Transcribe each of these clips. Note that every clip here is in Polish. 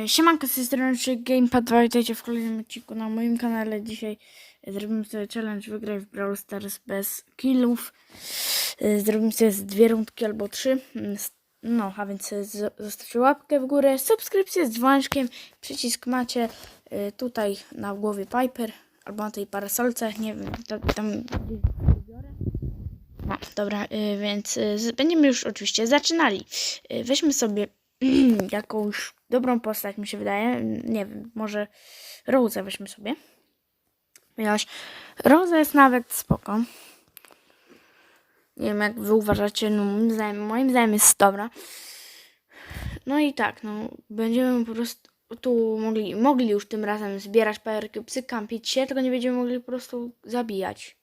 E, Siemanko, z tej strony Gamepad 2, witajcie w kolejnym odcinku na moim kanale. Dzisiaj e, zrobimy sobie challenge wygraj w Brawl Stars bez killów. E, Zrobimy sobie z dwie rundki albo trzy. Mm, No, a więc zostawcie łapkę w górę, subskrypcję z dzwoneczkiem. Przycisk macie tutaj na głowie Piper albo na tej parasolce, nie wiem, tam, tam. No, dobra, więc będziemy już oczywiście zaczynali. Weźmy sobie jakąś dobrą postać, mi się wydaje. Nie wiem, może Rosa weźmy sobie. Ponieważ Rosa jest nawet spoko. Nie wiem, jak wy uważacie, no moim zdaniem, moim zdaniem jest dobra. No i tak, no, będziemy po prostu tu mogli, mogli już tym razem zbierać perki, psy, kampić się, tylko nie będziemy mogli po prostu zabijać.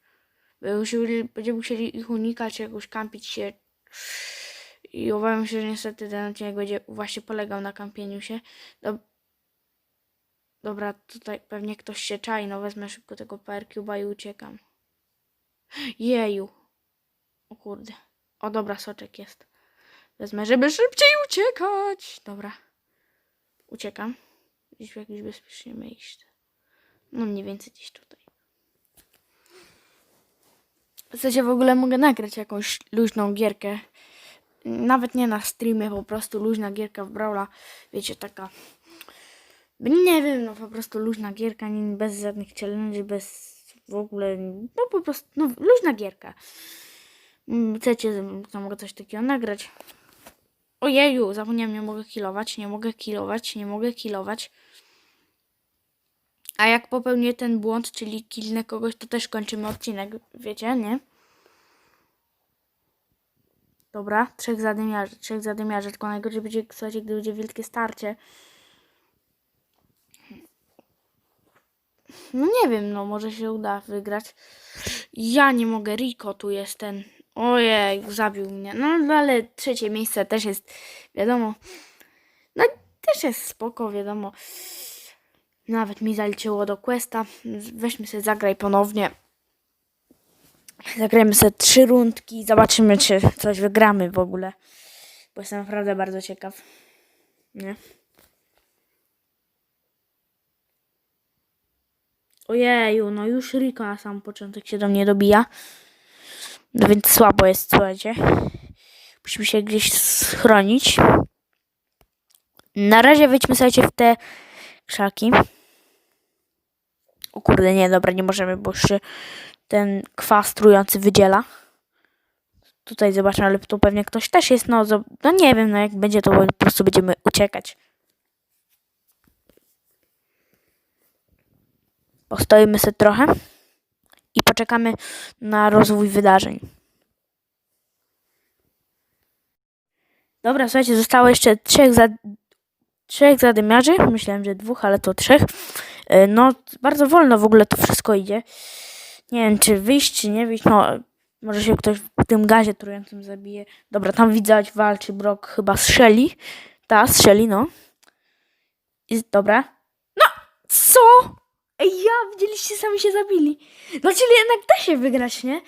Będziemy musieli ich unikać, jakoś kampić się. I obawiam się, że niestety ten odcinek będzie właśnie polegał na kampieniu się. Dob Dobra, tutaj pewnie ktoś się czai, no wezmę szybko tego Power Cube'a i uciekam. Jeju. O kurde. O dobra, soczek jest. Wezmę, żeby szybciej uciekać. Dobra. Uciekam. Gdzieś w jakieś bezpieczne miejsce. No mniej więcej gdzieś tutaj. W sensie w ogóle mogę nagrać jakąś luźną gierkę. Nawet nie na streamie, po prostu luźna gierka w Brawla. Wiecie, taka... Nie wiem, no po prostu luźna gierka, nie, bez żadnych challenge, bez w ogóle... No po prostu, no luźna gierka. Mm, Chcecie, to mogę coś takiego nagrać. Ojeju, zapomniałem, nie mogę kilować, nie mogę kilować, nie mogę kilować. A jak popełnię ten błąd, czyli kilnę kogoś, to też kończymy odcinek, wiecie, nie? Dobra, trzech zadymiarzy, trzech zadymiarzy, tylko najgorzej będzie, słuchajcie, gdy będzie wielkie starcie. No nie wiem, no może się uda wygrać. Ja nie mogę, Rico tu jest ten. Ojej, zabił mnie. No no, ale trzecie miejsce też jest, wiadomo. No też jest spoko, wiadomo. Nawet mi zaliczyło do questa. Weźmy sobie zagraj ponownie. Zagrajmy sobie trzy rundki. Zobaczymy, czy coś wygramy w ogóle. Bo jestem naprawdę bardzo ciekaw. Nie? Ojeju, no już Rico na sam początek się do mnie dobija. No więc słabo jest, słuchajcie. Musimy się gdzieś schronić. Na razie wejdźmy, słuchajcie, w te krzaki. O kurde, nie, dobra, nie możemy, bo się ten kwas trujący wydziela. Tutaj zobaczmy, ale tu pewnie ktoś też jest, no, no nie wiem, no jak będzie, to po prostu będziemy uciekać. Postoimy sobie trochę i poczekamy na rozwój wydarzeń. Dobra, słuchajcie, zostało jeszcze trzech, za... trzech zadymiarzy. Myślałem, że dwóch, ale to trzech. E, No, bardzo wolno w ogóle to wszystko idzie. Nie wiem, czy wyjść, czy nie wyjść. No, może się ktoś w tym gazie trującym zabije. Dobra, tam widać walczy Brock chyba Shelly. Ta, Shelly, no. I, dobra. No, co? Ej, ja, widzieliście, sami się zabili. No, czyli jednak da się wygrać, nie?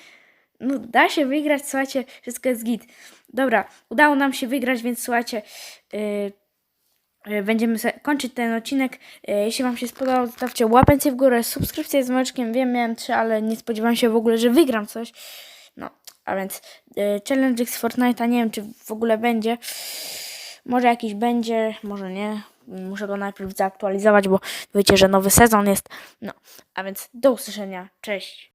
No, da się wygrać, słuchajcie, wszystko jest git. Dobra, udało nam się wygrać, więc słuchajcie, yy, będziemy se- kończyć ten odcinek. Yy, jeśli Wam się spodobał, zostawcie łapęcie w górę, subskrypcję z małeczkiem. Wiem, miałem trzy, ale nie spodziewałem się w ogóle, że wygram coś. No, a więc yy, challenge z Fortnite'a, nie wiem, czy w ogóle będzie. Może jakiś będzie, może nie. Muszę go najpierw zaktualizować, bo wiecie, że nowy sezon jest. No, a więc do usłyszenia. Cześć.